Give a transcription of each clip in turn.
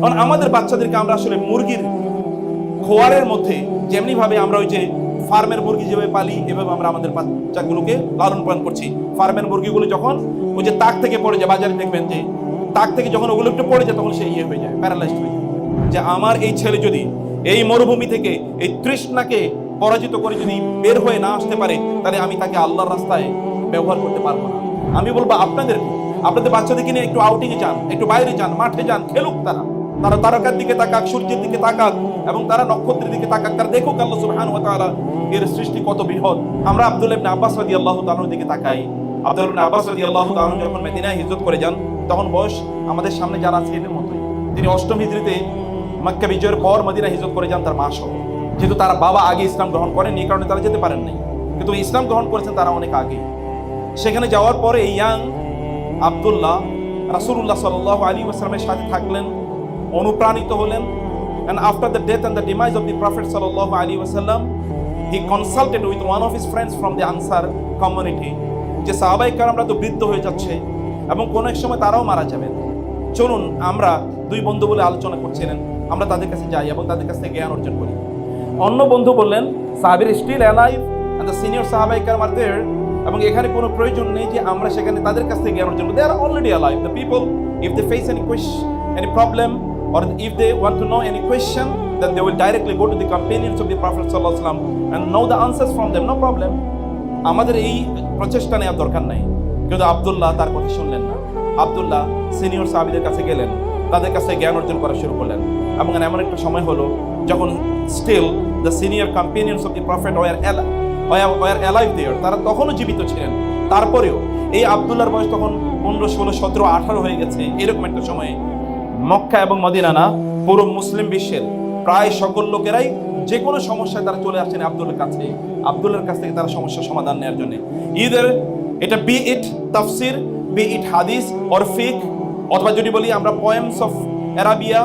কারণ আমাদের বাচ্চাদেরকে আমরা আসলে মুরগির খোয়ারের মধ্যে যেমনি ভাবে আমরা ওই যে ফার্মের মুরগি যেভাবে পালি, এভাবে আমরা আমাদের বাচ্চাগুলোকে লালন পালন করছি। ফার্মের মুরগিগুলো যখন ওই যে তাক থেকে পড়ে যায়, বাজারে দেখবেন যে তাক থেকে যখন ওগুলো একটু পড়ে যায়, তখন সে ইয়ে হয়ে যায় প্যারালাইজড হয়ে যায়। যে আমার এই ছেলে যদি এই মরুভূমি থেকে এই তৃষ্ণাকে পরাজিত করে যদি বের হয়ে না আসতে পারে, তাহলে আমি তাকে আল্লাহর রাস্তায় ব্যবহার করতে পারব না। আমি বলব আপনাদের আপনাদের বাচ্চাদেরকে নিয়ে একটু আউটিংয়ে যান, একটু বাইরে যান, মাঠে যান, খেলুক তারা। তারা তারকার দিকে তাকাক, সূর্যের দিকে তাকাক, এবং তারা নক্ষত্রের দিকে তাকাক। তারা দেখুক আল্লাহ সুবহানাহু ওয়া তাআলা এর সৃষ্টি কত বৃহৎ। আমরা আব্দুল ইবনে আব্বাস রাদিয়াল্লাহু তাআলার দিকে তাকাই। আব্দুল ইবনে আব্বাস রাদিয়াল্লাহু তাআলা যখন মদিনায় হিজরত করে যান, তখন বয়স আমাদের সামনে যারা আছে, এদের মতোই। তিনি অষ্টম হিজরিতে মক্কা বিজয়ের পর মদিনা হিজরত করে যান তার মা সহ। যেহেতু তার বাবা আগে ইসলাম গ্রহণ করেন এই কারণে তারা যেতে পারেন নাই। কিন্তু ইসলাম গ্রহণ করেছেন তারা অনেক আগে। সেখানে যাওয়ার পরে ইয়াং আবদুল্লাহ রাসূলুল্লাহ সাল্লাল্লাহু আলী ওয়াসাল্লামের সাথে থাকলেন। অনুপ্রাণিত হলেন। And after the death and the demise of the prophet sallallahu আলী wasallam he consulted with one of his friends from the Ansar community যে সাহাবাই কারামরা তো বৃদ্ধ হয়ে যাচ্ছে এবং কোনো এক সময় তারাও মারা যাবেন। চলুন আমরা দুই বন্ধু বলে আলোচনা করছিলেন, আমরা তাদের কাছে যাই এবং তাদের কাছ থেকে জ্ঞান অর্জন করি। অন্য বন্ধু বললেন, সাহাবির still alive and the senior are there এবং এখানে কোনো প্রয়োজন নেই যে আমরা সেখানে তাদের কাছ থেকে জ্ঞান অর্জন করি they are already alive the people if they face any question any problem or if they want to know any question, then they will directly go to the companions of the prophet wasallam and know the answers from them. No problem. আমাদের এই প্রচেষ্টা নেওয়ার দরকার নাই। কিন্তু আব্দুল্লাহ তার কথা শুনলেন না। আব্দুল্লাহ সিনিয়র সাহাবিদের কাছে গেলেন। তাদের কাছে জ্ঞান অর্জন করা শুরু করলেন। এবং এমন একটা সময় হলো যখন still the senior companions of the prophet were were alive there তারা তখনও জীবিত ছিলেন। তারপরেও এই আব্দুল্লাহর বয়স তখন পনেরো, ষোলো, সতেরো, আঠারো হয়ে গেছে। এরকম একটা সময়ে মক্কা এবং মদিনা না, পুরো মুসলিম বিশ্বের প্রায় সকল লোকেরাই যে কোনো সমস্যায় তারা চলে আসছেন আব্দুলের কাছে আব্দুলের কাছ থেকে তারা সমস্যার সমাধান নেওয়ার জন্য। ইদের এটা বি ইট তাফসির, বি ইট হাদিস, অর ফিক, অথবা যদি বলি আমরা পয়েমস অফ অ্যারাবিয়া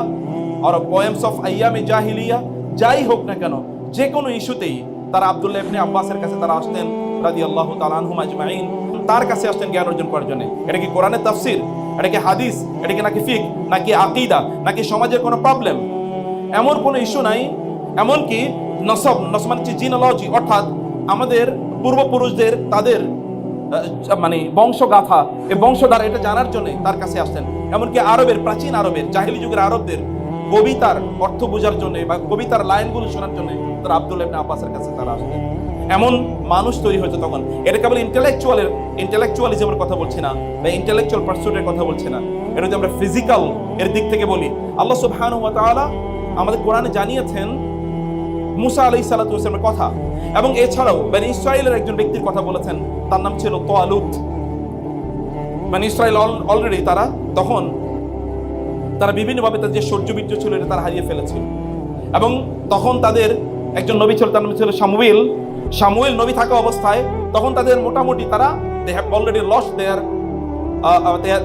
আর পয়েমস অফ আইয়ামে জাহিলিয়া, যাই হোক না কেন, যে কোনো ইস্যুতেই তারা আব্দুল্লাহ ইবনে আব্বাসের কাছে তারা আসতেন, রাদিয়াল্লাহু তাআলা আনহুম আজমাইন। তার কাছে আসতেন জ্ঞান অর্জন করার জন্য। এটা কি কোরআনের তাফসির? এটা কি হাদিস এটা কি নাকি ফিক, নাকি আকিদা, নাকি সমাজের কোনো প্রবলেম এমন কোনো ইস্যু নাই, এমনকি নসব নসব মানে জিনোলজি অর্থাৎ আমাদের পূর্বপুরুষদের, তাদের মানে বংশগাথা, এই বংশধারা এটা জানার জন্য তার কাছে আসতেন এমনকি আরবের, প্রাচীন আরবের, জাহিলি যুগের আরবদের কবিতার অর্থ বোঝার জন্য বা কবিতার লাইনগুলো শোনার জন্য তারা আব্দুল ইবনে আব্বাসের কাছে তারা আসতেন এমন মানুষ তৈরি হয়েছে তখন। এটা কেবল ইন্টেলেকচুয়ালের ইন্টেলেকচুয়ালিজমের কথা বলছি না, বা ইন্টেলেকচুয়াল পার্সুটের কথা বলছি না। এটা যদি আমরা ফিজিক্যাল এর দিক থেকে বলি, আল্লাহ সুবহানাহু ওয়া তাআলা আমাদের কোরআনে জানিয়েছেন মুসা আলাই সালাতামের কথা। এবং এছাড়াও মানে ইসরায়েলের একজন ব্যক্তির কথা বলেছেন, তার নাম ছিল তোয়ালুত মানে ইসরায়েল অলরেডি তারা তখন তারা বিভিন্নভাবে তাদের যে সূর্যবীর্য ছিল এটা তারা হারিয়ে ফেলেছিল। এবং তখন তাদের একজন নবী ছিল, তার নাম ছিল সামুয়েল সামুয়েল নবী থাকা অবস্থায় তখন তাদের মোটামুটি তারা they have already lost their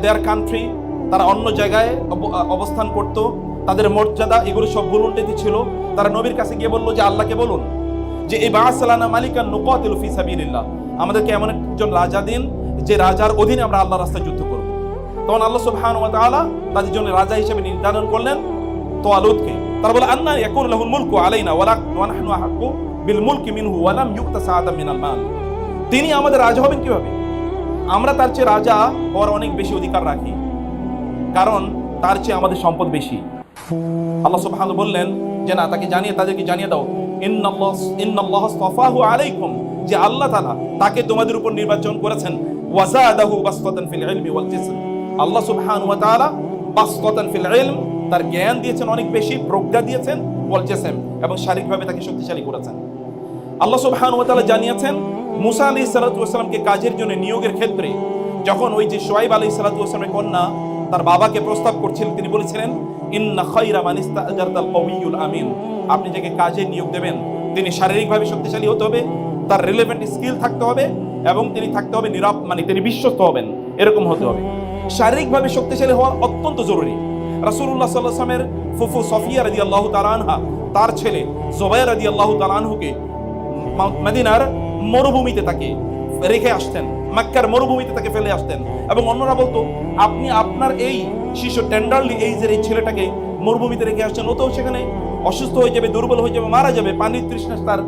their country তারা অন্য জায়গায় অব- অবস্থান করত। তাদের মর্যাদা, এগুলো সব ভুলুন্ডিতি ছিল। তারা নবীর কাছে গিয়ে বলল যে, আল্লাহকে বলুন যে এই বাসালানা মালিকান নুকাতিল ফি সাবিলিল্লাহ। আমাদেরকে এমন একজন রাজা দিন, যে রাজার অধীনে আমরা আল্লাহ রাস্তায় যুদ্ধ তখন আল্লাহ সুবহানাহু ওয়া তাআলা তাদের জন্য রাজা হিসেবে নির্ধারণ করলেন তোয়ালুতকে তারা বলে, আন্না ইয়াকুন লাহুল মুলকু আলাইনা ওয়ালা ওয়া নাহনু আহাক্কু বিল মুলকি মিনহু ওয়া লাম ইউক্তা সাআতাম মিনাল মাল। তিনি আমাদের রাজা হবেন কীভাবে? আমরা তার চেয়ে রাজা হওয়ার অনেক বেশি অধিকার রাখি, কারণ তার চেয়ে আমাদের সম্পদ বেশি। আল্লাহ সুবহানাহু বললেন যে, না, তাকে জানিয়ে, তাদেরকে জানিয়ে দাও, ইন্নাল্লাহ আলাইকুম। যে আল্লাহ তাআলা তাকে তোমাদের উপর নির্বাচন করেছেন ওয়াজাদাহু বাসতাতান ফিল ইলমি ওয়াল জিসম। আল্লাহ সুবহানাহু ওয়া তাআলা ফিল ইলম, তার জ্ঞান দিয়েছেন অনেক বেশি, প্রজ্ঞা দিয়েছেন এবং শারীরিকভাবে তাকে শক্তিশালী করেছেন। আল্লাহ সুবহানাহু ওয়া তাআলা জানিয়েছেন, মুসা আলাইহিস সালাতু ওয়াসালামকে কাজের জন্য নিয়োগের ক্ষেত্রে যখন ওই যে সোয়াইব আলাইহিস সালাতু ওয়াসালামের কন্যা তার বাবাকে প্রস্তাব করছিলেন তিনি বলেছিলেন, ইন্না কওয়িয়ুল আমিন। আপনি যাকে কাজে নিয়োগ দেবেন, তিনি শারীরিকভাবে শক্তিশালী হতে হবে, তার রিলেভেন্ট স্কিল থাকতে হবে এবং তিনি থাকতে হবে নিরাপ মানে তিনি বিশ্বস্ত হবেন, এরকম হতে হবে। শারীরিকভাবে শক্তিশালী হওয়া অত্যন্ত জরুরি। আলাইহি ওয়াসাল্লামের ফুফু সফিয়া রাদিয়াল্লাহু তাআলা আনহা, তার ছেলে জুবাইর রাদিয়াল্লাহু তাআলা আনহুকে মা- মদিনার মরুভূমিতে তাকে রেখে আসতেন, মাক্কার মরুভূমিতে তাকে ফেলে আসতেন এবং অন্যরা বলতো, আপনি আপনার এই শিশু টেন্ডারলি এই যে এই ছেলেটাকে মরুভূমিতে রেখে আসছেন, ও তো সেখানে অসুস্থ হয়ে যাবে, দুর্বল হয়ে যাবে, মারা যাবে পানির তৃষ্ণা তার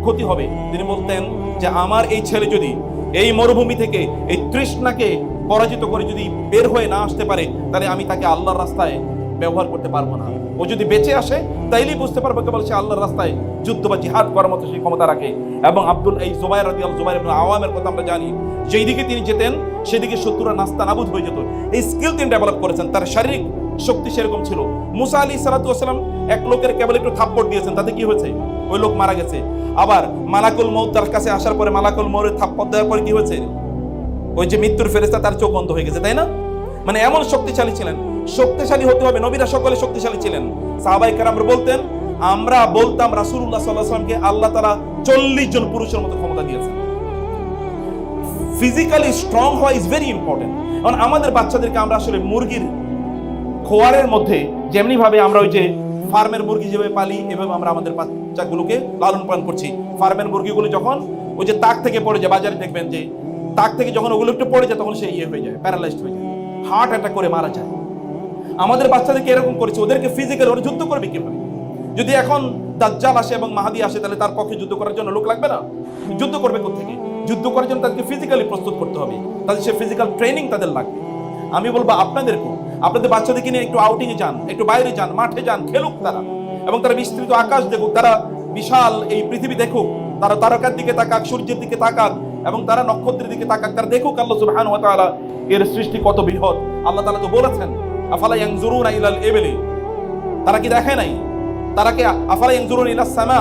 ক্ষতি হবে। তিনি বলতেন যে, আমার এই ছেলে যদি এই মরুভূমি থেকে এই তৃষ্ণাকে পরাজিত করে যদি বের হয়ে না আসতে পারে, তাহলে আমি তাকে আল্লাহর রাস্তায় ব্যবহার করতে পারব না। ও যদি বেঁচে আসে, তাইলেই বুঝতে পারব কেবল সে আল্লাহর রাস্তায় যুদ্ধ বা জিহাদ করার মতো সেই ক্ষমতা রাখে। এবং আব্দুল এই জুবাইর রাদিয়াল জুবাইর ইবনে আওয়ামের কথা আমরা জানি। যেই দিকে তিনি যেতেন, সেদিকে শত্রুরা নাস্তা নাবুদ হয়ে যেত। এই স্কিল তিনি ডেভেলপ করেছেন, তার শারীরিক শক্তি সেরকম ছিল। মুসা আলী সালাতাম এক লোকের কেবল একটু থাপ্পড় দিয়েছেন, তাতে কি হয়েছে? ওই লোক মারা গেছে। আবার মালাকুল মৌ তার কাছে আসার পরে মালাকুল মৌরের থাপ্পড় দেওয়ার পরে কি হয়েছে? ওই যে মৃত্যুর ফেরেস্তা তার চোখ বন্ধ হয়ে গেছে, তাই না? মানে এমন শক্তিশালী ছিলেন। শক্তিশালী হতে হবে, নবীরা সকলে শক্তিশালী ছিলেন। সাহাবাই কারাম বলতেন, আমরা বলতাম রাসূলুল্লাহ সাল্লাল্লাহু আলাইহি আল্লাহ তাআলা চল্লিশ জন পুরুষের মতো ক্ষমতা দিয়েছেন। ফিজিক্যালি স্ট্রং হওয়া ইজ ভেরি ইম্পর্টেন্ট কারণ আমাদের বাচ্চাদেরকে আমরা আসলে মুরগির খোয়ারের মধ্যে যেমনি ভাবে আমরা ওই যে ফার্মের মুরগি যেভাবে পালি, এভাবে আমরা আমাদের বাচ্চাগুলোকে লালন পালন করছি। ফার্মের মুরগিগুলো যখন ওই যে তাক থেকে পড়ে যায়, বাজারে দেখবেন যে তাক থেকে যখন ওগুলো একটু পড়ে যায়, তখন সে ইয়ে হয়ে যায় প্যারালাইজড হয়ে যায়। হার্ট অ্যাটাক করে মারা যায়। আমাদের বাচ্চাদেরকে এরকম করেছে, ওদেরকে ফিজিক্যাল ওরা যুদ্ধ করবে কীভাবে? যদি এখন দাজ্জাল আসে এবং মাহাদি আসে, তাহলে তার পক্ষে যুদ্ধ করার জন্য লোক লাগবে না? যুদ্ধ করবে থেকে যুদ্ধ করার জন্য তাদেরকে ফিজিক্যালি প্রস্তুত করতে হবে। তাদের সে ফিজিক্যাল ট্রেনিং তাদের লাগবে। আমি বলব আপনাদেরকেও আপনাদের বাচ্চাদেরকে নিয়ে একটু আউটিং এ যান, একটু বাইরে যান, মাঠে যান, খেলুক তারা। এবং তারা বিস্তৃত আকাশ দেখুক, তারা বিশাল এই পৃথিবী দেখুক, তারা তারকার দিকে তাকাক, সূর্যের দিকে তাকাক এবং তারা নক্ষত্রের দিকে তাকাক, তারা দেখুক আল্লাহ সুবহান ওয়া তাআলা এর সৃষ্টি কত বৃহৎ। আল্লাহ তাআলা তো বলেছেন, আফালা ইয়ানজুরুনা ইলাল ইবলি? তারা কি দেখে নাই? তারা কি, আফালা ইয়ানজুরুনা ইলাস সামা?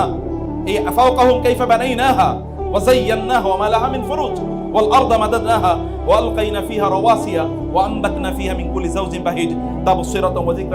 এই ফাওকাহুম কাইফা বানাইনাহা ওয়া যায়্যানাহা ওয়া মা লাহা মিন ফুরুজ ওয়াল আরদা মাদাদনাহা ওয়া আলকাইনা ফিহা রাওয়াসিয়া ওয়া আনবাতনা ফিহা মিন কুল্লি যাওজিন বাহিজ। তাবসিরাতান ওয়া যিকরা